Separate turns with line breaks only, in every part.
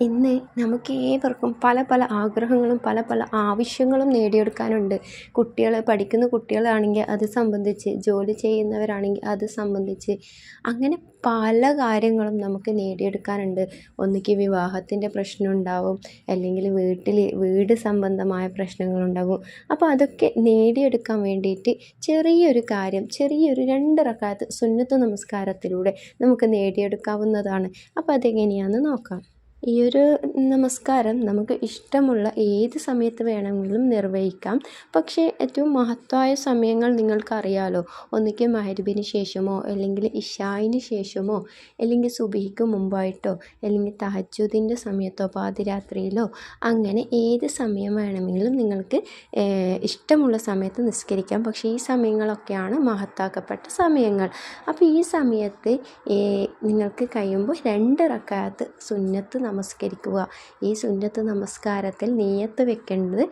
ഇന്ന് നമുക്ക് ഏവർക്കും പല പല ആഗ്രഹങ്ങളും പല പല ആവശ്യങ്ങളും നേടിയെടുക്കാനുണ്ട്. കുട്ടികൾ പഠിക്കുന്ന കുട്ടികളാണെങ്കിൽ അത് സംബന്ധിച്ച് ജോലി ചെയ്യുന്നവരാണെങ്കിൽ അത് സംബന്ധിച്ച് അങ്ങനെ പല കാര്യങ്ങളും നമുക്ക് നേടിയെടുക്കാനുണ്ട്. ഒന്നുകിൽ വിവാഹത്തിന്റെ പ്രശ്നം ഉണ്ടാവും അല്ലെങ്കിൽ വീട്ടിൽ വീട് സംബന്ധമായ പ്രശ്നങ്ങളുണ്ടാകും അപ്പോൾ അതൊക്കെ നേടിയെടുക്കാൻ വേണ്ടിയിട്ട് ചെറിയൊരു കാര്യം ചെറിയൊരു രണ്ട് റക്കാത്ത് സുന്നത്ത് നമസ്കാരത്തിലൂടെ നമുക്ക് നേടിയെടുക്കാവുന്നതാണ്. അപ്പോൾ അതെങ്ങനെയാണെന്ന് നോക്കാം. ഈ ഒരു നമസ്കാരം നമുക്ക് ഇഷ്ടമുള്ള ഏത് സമയത്ത് വേണമെങ്കിലും നിർവഹിക്കാം. പക്ഷേ ഏറ്റവും മഹത്തായ സമയങ്ങൾ നിങ്ങൾക്കറിയാലോ? ഒന്നിക്ക് മഹരിബിന് ശേഷമോ അല്ലെങ്കിൽ ഇഷായിന് ശേഷമോ അല്ലെങ്കിൽ സുബഹിക്ക് മുമ്പായിട്ടോ അല്ലെങ്കിൽ തഹജുദിന്റെ സമയത്തോ പാതിരാത്രിയിലോ അങ്ങനെ ഏത് സമയം വേണമെങ്കിലും നിങ്ങൾക്ക് ഇഷ്ടമുള്ള സമയത്ത് നിസ്കരിക്കാം. പക്ഷേ ഈ സമയങ്ങളൊക്കെയാണ് മഹത്താക്കപ്പെട്ട സമയങ്ങൾ. അപ്പോൾ ഈ സമയത്ത് നിങ്ങൾക്ക് കഴിയുമ്പോൾ രണ്ട് റക്കാത്ത് സുന്നത്ത് നമസ്കരിക്കുക. ഈ സുന്നത്ത് നമസ്കാരത്തിൽ നെയ്യത്ത് വെക്കേണ്ടത്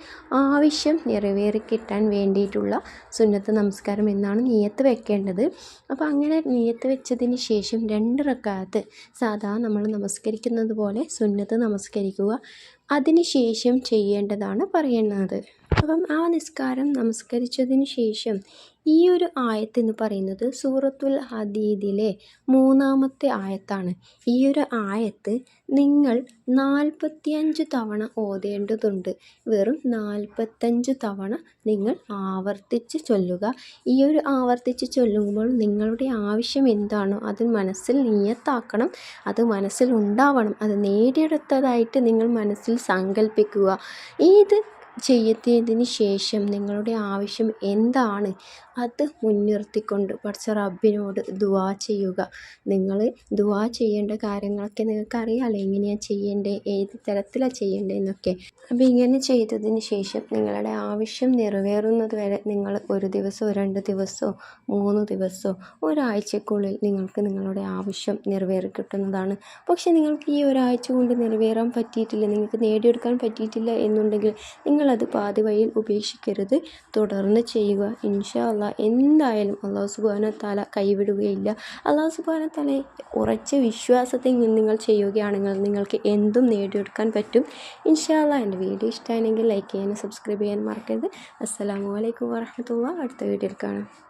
ആവശ്യം നിറവേറി കിട്ടാൻ വേണ്ടിയിട്ടുള്ള സുന്നത്ത് നമസ്കാരം എന്നാണ് നെയ്യത്ത് വെക്കേണ്ടത്. അപ്പോൾ അങ്ങനെ നെയ്യത്ത് വെച്ചതിന് ശേഷം രണ്ട് റക്കാത്ത് സാധാ നമ്മൾ നമസ്കരിക്കുന്നത് പോലെ സുന്നത്ത് നമസ്കരിക്കുക. അതിനുശേഷം ചെയ്യേണ്ടതാണ് പറയുന്നത് അപ്പം ആ നിസ്കാരം നമസ്കരിച്ചതിന് ശേഷം ഈ ഒരു ആയത്ത് എന്ന് പറയുന്നത് സൂറത്തുൽ ഹദീദിലെ മൂന്നാമത്തെ ആയത്താണ്. ഈ ഒരു ആയത്ത് നിങ്ങൾ നാൽപ്പത്തിയഞ്ച് തവണ ഓതേണ്ടതുണ്ട്. വെറും നാൽപ്പത്തഞ്ച് തവണ നിങ്ങൾ ആവർത്തിച്ച് ചൊല്ലുക. ഈ ഒരു ആവർത്തിച്ച് ചൊല്ലുമ്പോൾ നിങ്ങളുടെ ആവശ്യം എന്താണോ അത് മനസ്സിൽ നിയത്താക്കണം. അത് മനസ്സിൽ ഉണ്ടാവണം. അത് നേടിയെടുത്തതായിട്ട് നിങ്ങൾ മനസ്സിൽ സങ്കല്പിക്കുക ഇത് ചെയ്തതിന് ശേഷം നിങ്ങളുടെ ആവശ്യം എന്താണ്? അത് മുൻനിർത്തിക്കൊണ്ട് പഠിച്ച റബ്ബിനോട് ദുവാ ചെയ്യുക. നിങ്ങൾ ദുവാ ചെയ്യേണ്ട കാര്യങ്ങളൊക്കെ നിങ്ങൾക്ക് അറിയാമല്ലോ എങ്ങനെയാണ് ചെയ്യേണ്ടത് ഏത് തരത്തിലാണ് ചെയ്യേണ്ടത് എന്നൊക്കെ. അപ്പോൾ ഇങ്ങനെ ചെയ്തതിന് ശേഷം നിങ്ങളുടെ ആവശ്യം നിറവേറുന്നത് വരെ നിങ്ങൾ ഒരു ദിവസമോ രണ്ട് ദിവസമോ മൂന്ന് ദിവസമോ ഒരാഴ്ചക്കുള്ളിൽ നിങ്ങൾക്ക് നിങ്ങളുടെ ആവശ്യം നിറവേറി കിട്ടുന്നതാണ്. പക്ഷേ നിങ്ങൾക്ക് ഈ ഒരാഴ്ച കൊണ്ട് നിറവേറാൻ പറ്റിയിട്ടില്ല നിങ്ങൾക്ക് നേടിയെടുക്കാൻ പറ്റിയിട്ടില്ല എന്നുണ്ടെങ്കിൽ നിങ്ങളത് പാതി വഴിയിൽ ഉപേക്ഷിക്കരുത്. തുടർന്ന് ചെയ്യുക. ഇൻഷാ അള്ളാ എന്തായാലും അള്ളാഹു സുബാന തല കൈവിടുകയില്ല. അള്ളാഹു സുബാന തല ഉറച്ച വിശ്വാസത്തിൽ നിങ്ങൾ ചെയ്യുകയാണെങ്കിൽ നിങ്ങൾക്ക് എന്തും നേടിയെടുക്കാൻ പറ്റും. ഇൻഷാ അള്ളാ എന്റെ വീഡിയോ ഇഷ്ടമായെങ്കിൽ ലൈക്ക് ചെയ്യാനും സബ്സ്ക്രൈബ് ചെയ്യാനും മറക്കരുത്. അസ്സാം വലൈക്കും വറഹമത്തുള്ള അടുത്ത വീഡിയോയിൽ കാണാം.